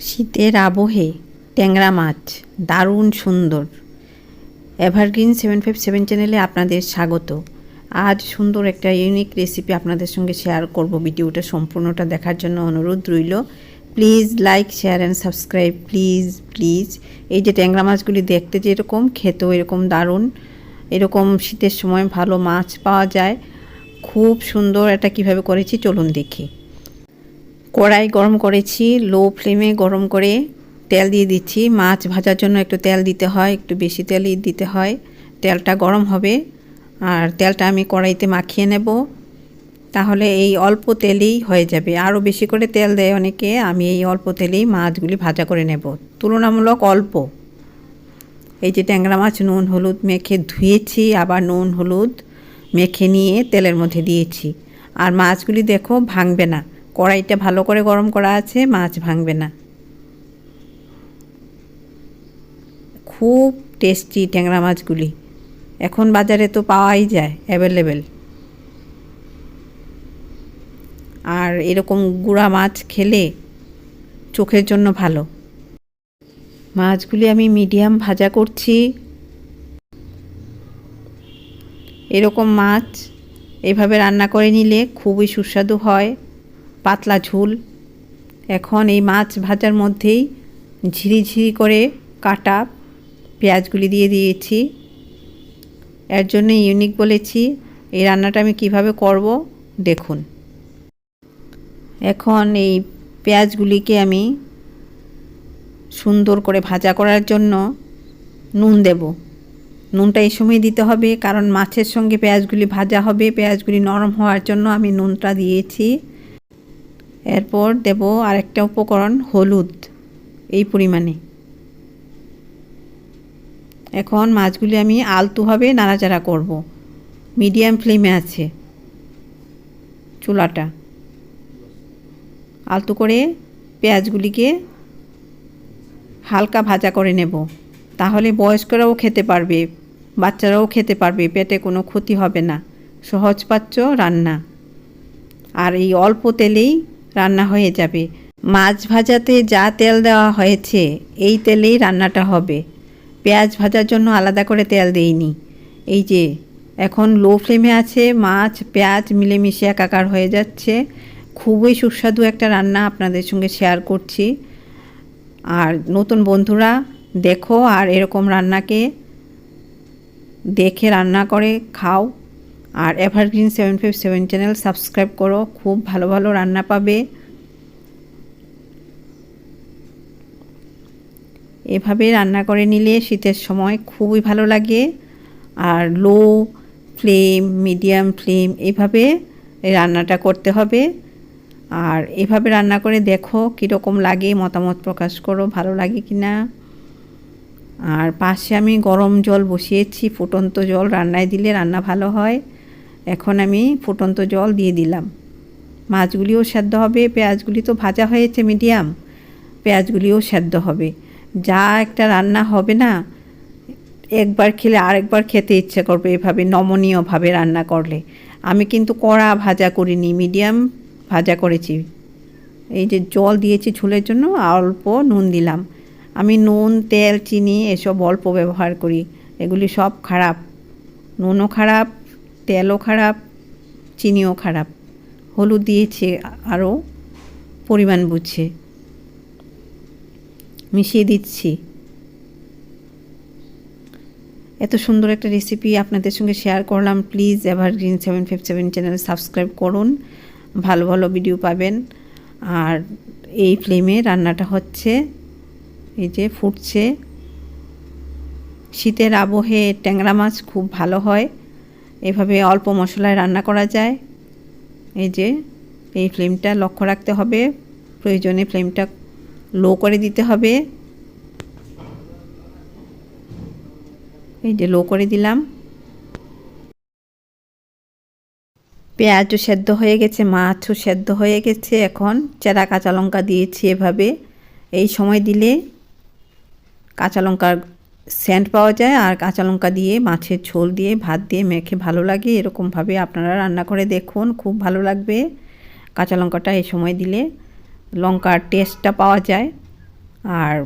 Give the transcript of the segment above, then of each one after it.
শীতের আবহে ট্যাংরা মাছ, দারুণ সুন্দর। এভারগ্রিন সেভেন ফাইভ সেভেন চ্যানেলে আপনাদের স্বাগত। আজ সুন্দর একটা ইউনিক রেসিপি আপনাদের সঙ্গে শেয়ার করব। ভিডিওটা সম্পূর্ণটা দেখার জন্য অনুরোধ রইল। Please like share and subscribe please please এই যে ট্যাংরা মাছগুলি দেখতে যেরকম খেতেও এরকম দারুণ। এরকম শীতের সময় ভালো মাছ পাওয়া যায়। খুব সুন্দর। এটা কীভাবে করেছি? চলুন দেখি। কড়াই গরম করেছি লো ফ্লেমে গরম করে তেল দিয়ে দিচ্ছি। মাছ ভাজার জন্য একটু তেল দিতে হয়, একটু বেশি তেলই দিতে হয়। তেলটা গরম হবে আর তেলটা আমি কড়াইতে মাখিয়ে নেব। তাহলে এই অল্প তেলেই হয়ে যাবে। আরও বেশি করে তেল দেয় অনেকে, আমি এই অল্প তেলেই মাছগুলি ভাজা করে নেব। তুলনামূলক অল্প। এই যে ট্যাংরা মাছ, নুন, হলুদ মেখে ধুয়েছি, আবার নুন, হলুদ মেখে নিয়ে তেলের মধ্যে দিয়েছি। আর মাছগুলি দেখো ভাঙবে না। কড়াইটা ভালো করে গরম করা আছে, মাছ ভাঙবে না। খুব টেস্টি ট্যাংরা মাছগুলি। এখন বাজারে তো পাওয়াই যায় অ্যাভেলেবেল আর এরকম গুঁড়া মাছ খেলে চোখের জন্য ভালো। মাছগুলি আমি মিডিয়াম ভাজা করছি। এরকম মাছ এভাবে রান্না করে নিলে খুবই সুস্বাদু হয়। পাতলা ঝোল। এখন এই মাছ ভাজার মধ্যেই ঝিরিঝিরি করে কাটা পেঁয়াজগুলি দিয়ে দিয়েছি। এর জন্য ইউনিক বলেছি, এই রান্নাটা আমি কীভাবে করব দেখুন। এখন এই পেঁয়াজগুলিকে আমি সুন্দর করে ভাজা করার জন্য নুন দেব। নুনটা এই সময় দিতে হবে, কারণ মাছের সঙ্গে পেঁয়াজগুলি ভাজা হবে, পেঁয়াজগুলি নরম হওয়ার জন্য আমি নুনটা দিয়েছি। এরপর দেব আরেকটা উপকরণ, হলুদ, এই পরিমাণে। এখন মাছগুলি আমি আলতুভাবে নাড়াচাড়া করব। মিডিয়াম ফ্লেমে আছে চুলাটা। আলতু করে পেঁয়াজগুলিকে হালকা ভাজা করে নেব। তাহলে বয়স্করাও খেতে পারবে, বাচ্চারাও খেতে পারবে, পেটে কোনো ক্ষতি হবে না। সহজপাচ্য রান্না। আর এই অল্প তেলেই রান্না হয়ে যাবে। মাছ ভাজাতে যা তেল দেওয়া হয়েছে, এই তেলেই রান্নাটা হবে। পেঁয়াজ ভাজার জন্য আলাদা করে তেল দেইনি। এই যে, এখন লো ফ্লেমে আছে মাছ, পেঁয়াজ মিলেমিশে একাকার হয়ে যাচ্ছে। খুবই সুস্বাদু একটা রান্না আপনাদের সঙ্গে শেয়ার করছি। আর নতুন বন্ধুরা, দেখো আর এরকম রান্নাকে দেখে রান্না করে খাও। আর Evergreen seven five seven channel subscribe করো, খুব ভালো ভালো রান্না পাবে। এভাবে রান্না করে নিলে শীতের সময় খুবই ভালো লাগে। আর লো ফ্লেম মিডিয়াম ফ্লেম এভাবে রান্নাটা করতে হবে। আর এভাবে রান্না করে দেখো কীরকম লাগে, মতামত প্রকাশ করো, ভালো লাগে কি না আর পাশে আমি গরম জল বসিয়েছি, ফুটন্ত জল, রান্নায় দিলে রান্না ভালো হয়। এখন আমি ফুটন্ত জল দিয়ে দিলাম। মাছগুলিও সেদ্ধ হবে, পেঁয়াজগুলি তো ভাজা হয়েছে মিডিয়াম, পেঁয়াজগুলিও সেদ্ধ হবে। যা একটা রান্না হবে না, একবার খেলে আরেকবার খেতে ইচ্ছে করবে এভাবে নমনীয়ভাবে রান্না করলে। আমি কিন্তু কড়া ভাজা করিনি, মিডিয়াম ভাজা করেছি। এই যে জল দিয়েছি ঝোলের জন্য, অল্প নুন দিলাম। আমি নুন, তেল, চিনি এসব অল্প ব্যবহার করি, এগুলি সব খারাপ। নুনও খারাপ তেলও খারাপ, চিনিও খারাপ। হলুদ দিয়েছে আরও পরিমাণ বুঝছে। মিশিয়ে দিচ্ছি। এত সুন্দর একটা রেসিপি আপনাদের সঙ্গে শেয়ার করলাম। Please Evergreen seven five seven channel subscribe করুন। ভালো ভালো ভিডিও পাবেন। আর এই ফ্লেমে রান্নাটা হচ্ছে, এই যে ফুটছে। শীতের আবহে ট্যাংরা মাছ খুব ভালো হয়। এভাবে অল্প মশলায় রান্না করা যায়। এই যে, এই ফ্লেমটা লক্ষ্য রাখতে হবে। প্রয়োজনে ফ্লেমটা লো করে দিতে হবে। এই যে, লো করে দিলাম। পেঁয়াজও সেদ্ধ হয়ে গেছে, মাছও সেদ্ধ হয়ে গেছে। এখন চেরা কাঁচা লঙ্কা দিয়েছি এভাবে। এই সময় দিলে কাঁচা লঙ্কার সেন্ট পাওয়া যায় আর কাঁচা লঙ্কা দিয়ে, মাছের ঝোল দিয়ে, ভাত দিয়ে মেখে ভালো লাগে। এরকমভাবে আপনারা রান্না করে দেখুন, খুব ভালো লাগবে। কাঁচা লঙ্কাটা এই সময় দিলে লঙ্কার টেস্টটা পাওয়া যায়। আর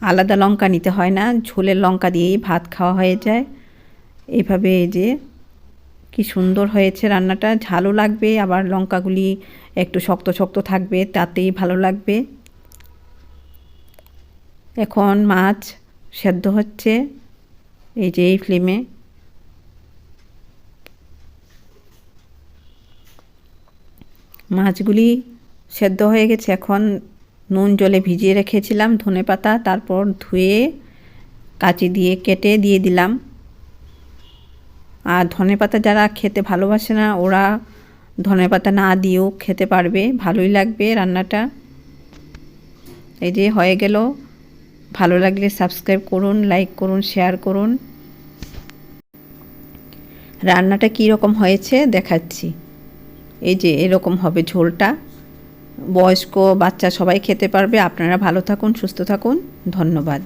আলাদা লঙ্কা নিতে হয় না, ঝোলের লঙ্কা দিয়েই ভাত খাওয়া হয়ে যায়। এভাবে যে কি সুন্দর হয়েছে রান্নাটা, ঝালও লাগবে, আবার লঙ্কাগুলি একটু শক্ত শক্ত থাকবে, তাতেই ভালো লাগবে। এখন মাছ সেদ্ধ হচ্ছে এই যে এই ফ্লেমে। মাছগুলি সেদ্ধ হয়ে গেছে। এখন নুন জলে ভিজিয়ে রেখেছিলাম ধনে পাতা, তারপর ধুয়ে কাঁচি দিয়ে কেটে দিয়ে দিলাম। আর ধনে পাতা যারা খেতে ভালোবাসে না, ওরা ধনে পাতা না দিয়েও খেতে পারবে। ভালোই লাগবে রান্নাটা। এই যে হয়ে গেল। ভালো লাগলে সাবস্ক্রাইব করুন লাইক করুন শেয়ার করুন। রান্নাটা কী রকম হয়েছে দেখাচ্ছি। এই যে এরকম হবে ঝোলটা। বয়স্ক বাচ্চা সবাই খেতে পারবে। আপনারা ভালো থাকুন, সুস্থ থাকুন। ধন্যবাদ।